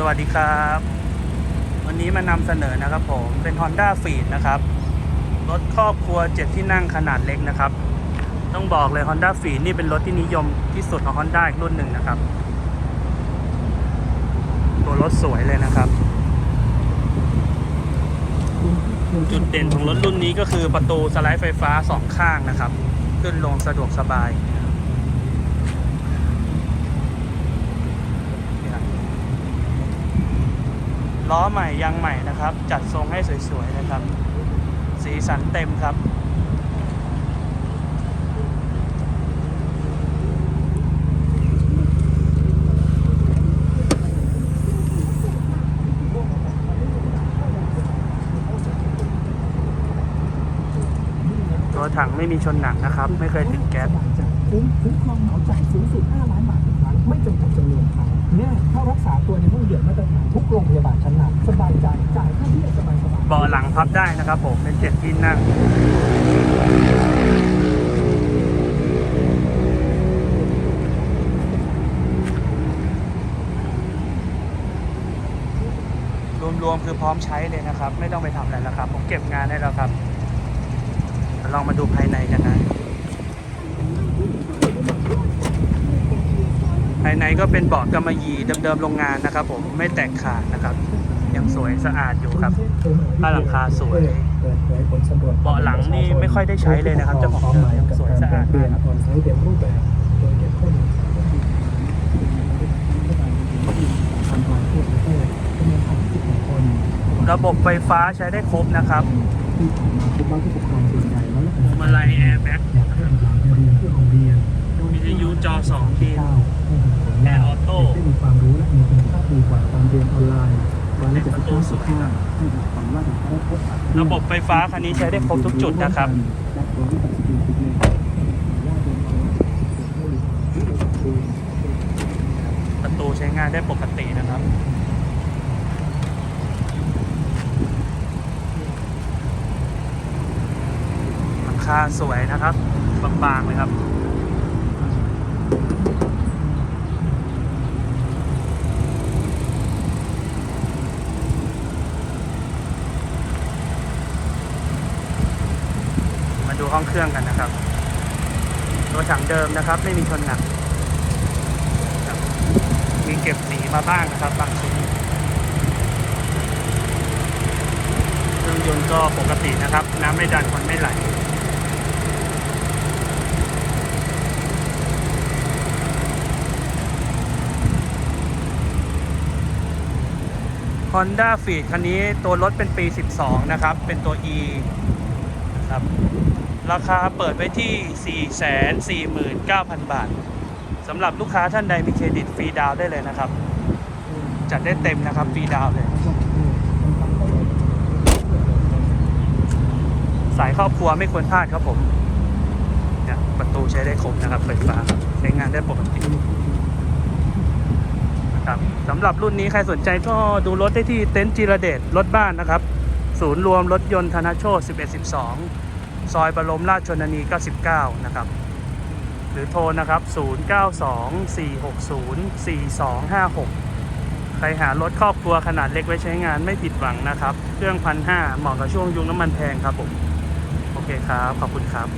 สวัสดีครับ วันนี้มานำเสนอนะครับผมเป็น Honda f e e d นะครับ รถครอบครัว 7 ที่นั่งขนาดเล็กนะครับ ต้องบอกเลย Honda f e e d นี่เป็นรถที่นิยมที่สุดของ Honda อีกรุ่นหนึ่งนะครับ ตัวรถสวยเลยนะครับ จุดเด่นของรถรุ่นนี้ก็คือประตูสไลด์ไฟฟ้าสองข้างนะครับ ขึ้นลงสะดวกสบายนี่ครับ ล้อใหม่ยางใหม่นะครับ จัดทรงให้สวยๆนะครับ สีสันเต็มครับ ตัวถังไม่มีชนหนักนะครับ ไม่เคยติดแก๊สคุ้มคุ้มครองเหมาจ่ายสูงสุด5ล้าน ษาตัวในห้องเดียมาตรฐานทุกโรงพยาบาลชั้นนำสบายใจจ่ายค่าเบี้ยสบายสบายเบาะหลังพับได้นะครับผมเป็นเจ็ดที่นั่งรวมๆคือพร้อมใช้เลยนะครับ ไม่ต้องไปทำอะไรแล้วครับ ผมเก็บงานได้แล้วครับ ลองมาดูภายในกันนะ ภายในก็เป็นเบาะกำมะหยี่เดิมๆโรงงานนะครับ ผมไม่แตกขาดนะครับ ยังสวยสะอาดอยู่ครับผ้าหลังคาสวยเบาะหลังนี่ไม่ค่อยได้ใช้เลยนะครับเจ้าของเดิมยังสวยสะอาดมากออนไซต์เต็มรูปแบบโดยเก็บข้อมูลทำควาดระบบไฟฟ้าใช้ได้ครบนะครับมาพบว่าผู้ปกครองส่วนใหญ่แล้วพวงมาลัยแอร์แบ็กอยากให้ห มีกว่าการเรียนออนไลน์วันละเจ็ดสิบเก้าสิบห้าให้หวังว่าจะได้พบประบบไฟฟ้าคันนี้ใช้ได้ครบทุกจุดนะครับประตูใช้งานได้ปกตินะครับหลังคาสวยนะครับบางๆเลยครับ ดูห้องเครื่องกันนะครับ ตัวถังเดิมนะครับ ไม่มีชนหนักมีเก็บสีมาบ้างนะครับบางชิ้นเครื่องยนต์ก็ปกตินะครับ น้ำไม่ดันคนไม่ไหล Honda f e e d คันนี้ตัวรถเป็นปี 12 นะครับ เป็นตัว E ครับ ราคาเปิดไว้ที่ 449,000 บาทสำหรับลูกค้าท่านใดมีเครดิตฟรีดาวน์ได้เลยนะครับ จัดได้เต็มนะครับฟรีดาวน์เลย สายครอบครัวไม่ควรพลาดครับผมเนี่ยประตูใช้ได้ครบนะครับไฟฟ้าใช้งานได้ปกตินะครับสำหรับรุ่นนี้ใครสนใจก็ดูรถได้ที่เต็นท์จิระเดชรถบ้านนะครับ ศูนย์รวมรถยนต์ธนโชต1112 ซอยบรมราชชนนี 99 นะครับ หรือโทรนะครับ 0924604256 ใครหารถครอบครัวขนาดเล็กไว้ใช้งานไม่ผิดหวังนะครับ เครื่องพันห้าเหมาะกับช่วงยุงน้ำมันแพงครับผม โอเคครับ ขอบคุณครับ